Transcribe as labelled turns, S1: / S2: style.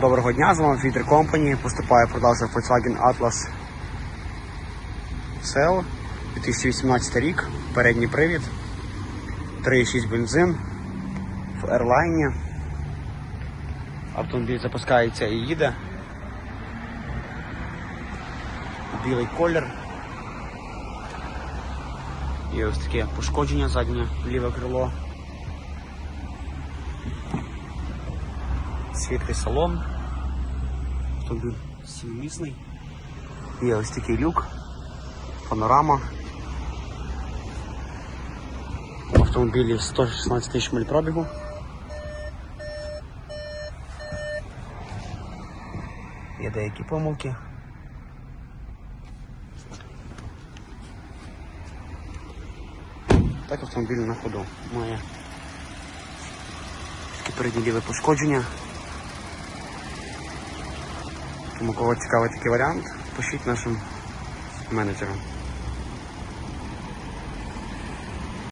S1: Доброго дня, з вами Фітер Company. Поступає продажа Volkswagen Atlas Cell 2018 рік. Передній привід. 3,6 бензин в Airline. Автомобіль запускається і їде. Білий колір. І ось таке пошкодження заднє ліве крило. Світлий салон. Автомобіль сімимісний. Є ось такий люк, панорама. В автомобілі 116 тисяч миль пробігу. Є деякі помилки. Так автомобіль на ходу має такі передні ліве пошкодження. Тому кого цікавий такий варіант, пишіть нашим менеджерам.